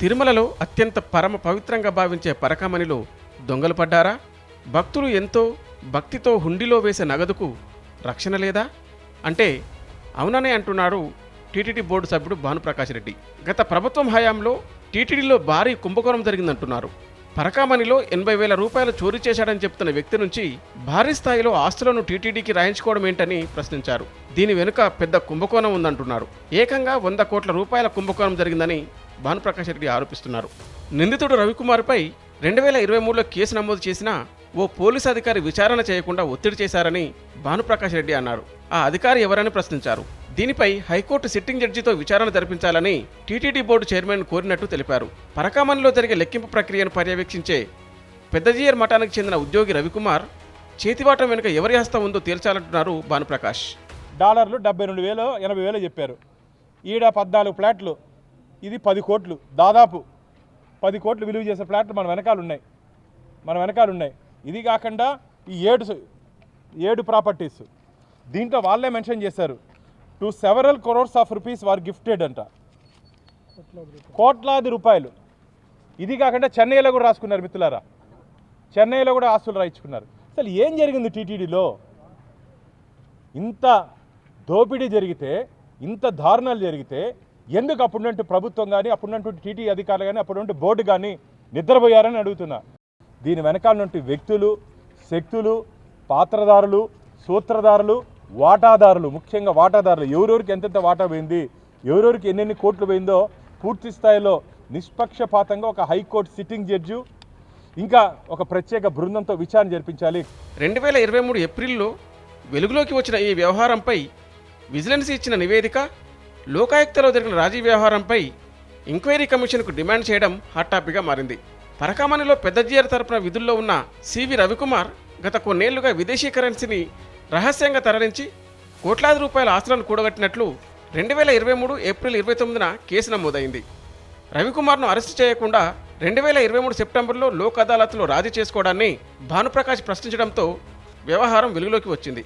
తిరుమలలో అత్యంత పరమ పవిత్రంగా భావించే పరకామణిలో దొంగలు పడ్డారా? భక్తులు ఎంతో భక్తితో హుండీలో వేసే నగదుకు రక్షణ లేదా? అంటే అవుననే అంటున్నారు టీటీడీ బోర్డు సభ్యుడు భానుప్రకాష్ రెడ్డి. గత ప్రభుత్వం హయాంలో టీటీడీలో భారీ కుంభకోణం జరిగిందంటున్నారు. పరకామణిలో ఎనభై వేల రూపాయలు చోరీ చేశాడని చెప్తున్న వ్యక్తి నుంచి భారీ స్థాయిలో ఆస్తులను టీటీడీకి రాయించుకోవడం ఏంటని ప్రశ్నించారు. దీని వెనుక పెద్ద కుంభకోణం ఉందంటున్నారు. ఏకంగా వంద కోట్ల రూపాయల కుంభకోణం జరిగిందని భానుప్రకాష్ రెడ్డి ఆరోపిస్తున్నారు. నిందితుడు రవికుమార్పై రెండు వేల ఇరవై మూడులో కేసు నమోదు చేసినా ఓ పోలీసు అధికారి విచారణ చేయకుండా ఒత్తిడి చేశారని భానుప్రకాష్ రెడ్డి అన్నారు. ఆ అధికారి ఎవరని ప్రశ్నించారు. దీనిపై హైకోర్టు సిట్టింగ్ జడ్జితో విచారణ జరిపించాలని టీటీడీ బోర్డు చైర్మన్ కోరినట్టు తెలిపారు. పరకామణిలో జరిగే లెక్కింపు ప్రక్రియను పర్యవేక్షించే పెద్దజీయర్ మఠానికి చెందిన ఉద్యోగి రవికుమార్ చేతివాటం వెనుక ఎవరి హస్తం ఉందో తేల్చాలంటున్నారు భానుప్రకాష్. డాలర్లు డెబ్బై రెండు వేలు ఎనభై వేలు చెప్పారు. ఈడ పద్నాలుగు ఫ్లాట్లు ఇది పది కోట్లు. దాదాపు పది కోట్లు విలువ చేసే ఫ్లాట్లు మన వెనకాల ఉన్నాయి మన వెనకాల ఉన్నాయి ఇది కాకుండా ఈ ఏడు ఏడు ప్రాపర్టీస్. దీంట్లో వాళ్ళే మెన్షన్ చేశారు. To several crores of rupees వారు గిఫ్టెడ్ అంట. కోట్లాది రూపాయలు. ఇది కాకుండా చెన్నైలో కూడా రాసుకున్నారు మిత్రులారా. చెన్నైలో కూడా ఆస్తులు రాయించుకున్నారు. అసలు ఏం జరిగింది టీటీడీలో? ఇంత దోపిడీ జరిగితే ఇంత దారుణాలు జరిగితే ఎందుకు అప్పుడున్నట్టు ప్రభుత్వం కానీ అప్పుడున్నటువంటి టీటీ అధికారులు కానీ అప్పుడున్నట్టు బోర్డు కానీ నిద్రపోయారని అడుగుతున్నా. దీని వెనకాల నుండి వ్యక్తులు శక్తులు పాత్రదారులు సూత్రధారులు వాటాదారులు ముఖ్యంగా వాటాదారులు ఎవరెవరికి ఎంతెంత వాటా పోయింది ఎవరెవరికి ఎన్నెన్ని కోట్లు పోయిందో పూర్తి స్థాయిలో నిష్పక్షపాతంగా ఒక హైకోర్టు సిట్టింగ్ జడ్జి ఇంకా ఒక ప్రత్యేక బృందంతో విచారణ జరిపించాలి. రెండు వేల ఇరవై మూడు ఏప్రిల్లో వెలుగులోకి వచ్చిన ఈ వ్యవహారంపై విజిలెన్స్ ఇచ్చిన నివేదిక లోకాయుక్తలో జరిగిన రాజీ వ్యవహారంపై ఎంక్వైరీ కమిషన్కు డిమాండ్ చేయడం హాట్ టాపిక్గా మారింది. పరకామణిలో పెద్దజీఆర్ తరపున విధుల్లో ఉన్న సివి రవికుమార్ గత కొన్నేళ్ళుగా విదేశీ కరెన్సీని రహస్యంగా తరలించి కోట్లాది రూపాయల ఆస్తులను కూడగట్టినట్లు రెండు వేల ఇరవై మూడు ఏప్రిల్ ఇరవై తొమ్మిదిన కేసు నమోదైంది. రవికుమార్ను అరెస్టు చేయకుండా రెండు వేల ఇరవై మూడు సెప్టెంబర్లో లోక్ అదాలత్లో రాజీ చేసుకోవడాన్ని భానుప్రకాష్ ప్రశ్నించడంతో వ్యవహారం వెలుగులోకి వచ్చింది.